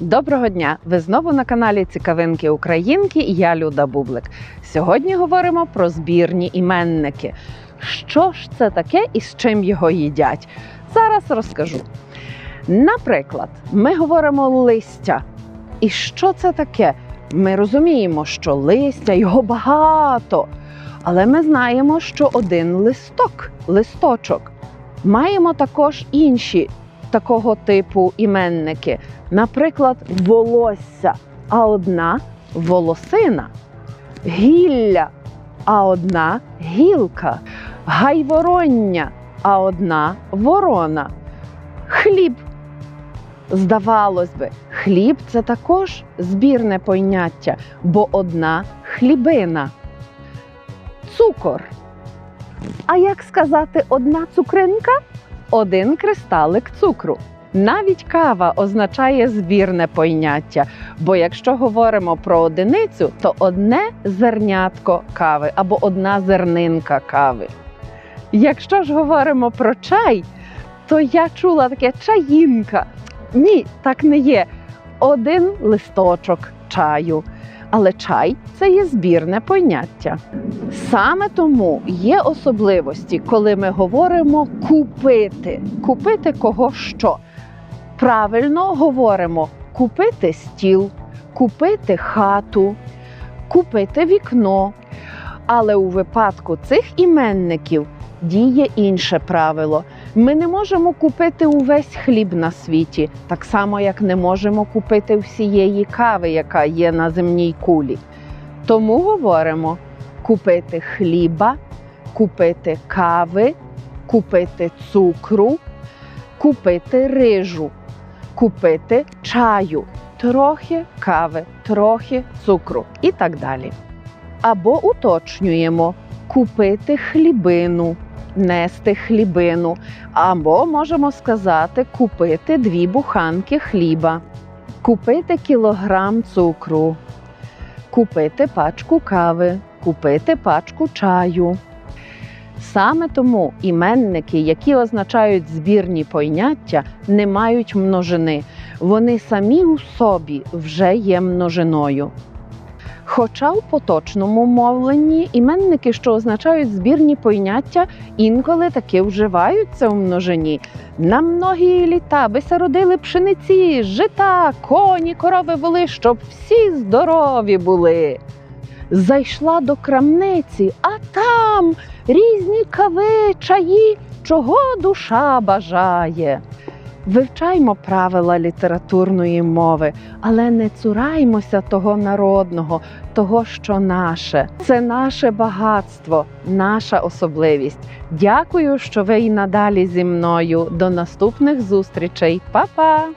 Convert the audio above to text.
Доброго дня! Ви знову на каналі Цікавинки Українки. і Я Люда Бублик. Сьогодні говоримо про збірні іменники. Що ж це таке і з чим його їдять? Зараз розкажу. Наприклад, ми говоримо листя. І що це таке? Ми розуміємо, що листя його багато. Але ми знаємо, що один листок, листочок. Маємо також інші такого типу іменники. Наприклад, волосся, а одна волосина, гілля, а одна гілка, гайвороння, а одна ворона, хліб. Здавалось би, хліб це також збірне поняття, бо одна хлібина. Цукор. А як сказати одна цукринка? Один кристалик цукру. Навіть кава означає збірне поняття, бо якщо говоримо про одиницю, то одне зернятко кави або одна зернинка кави. Якщо ж говоримо про чай, то я чула таке чаїнка. Ні, так не є. Один листочок чаю. Але чай це є збірне поняття. Саме тому є особливості, коли ми говоримо купити. Купити кого що. Правильно говоримо купити стіл, купити хату, купити вікно. Але у випадку цих іменників діє інше правило. Ми не можемо купити увесь хліб на світі, так само як не можемо купити всієї кави, яка є на земній кулі. Тому говоримо купити хліба, купити кави, купити цукру, купити рижу, купити чаю, трохи кави, трохи цукру і так далі. Або уточнюємо купити хлібину, нести хлібину, або можемо сказати купити дві буханки хліба, купити кілограм цукру, купити пачку кави, купити пачку чаю. Саме тому іменники, які означають збірні поняття, не мають множини. Вони самі у собі вже є множиною. Хоча в поточному мовленні іменники, що означають збірні поняття, інколи таки вживаються у множині. На многі літа бися родили пшениці, жита, коні, корови були, щоб всі здорові були. Зайшла до крамниці, а там різні кави, чаї, чого душа бажає. Вивчаймо правила літературної мови, але не цураймося того народного, того, що наше. Це наше багатство, наша особливість. Дякую, що ви і надалі зі мною. До наступних зустрічей. Па-па!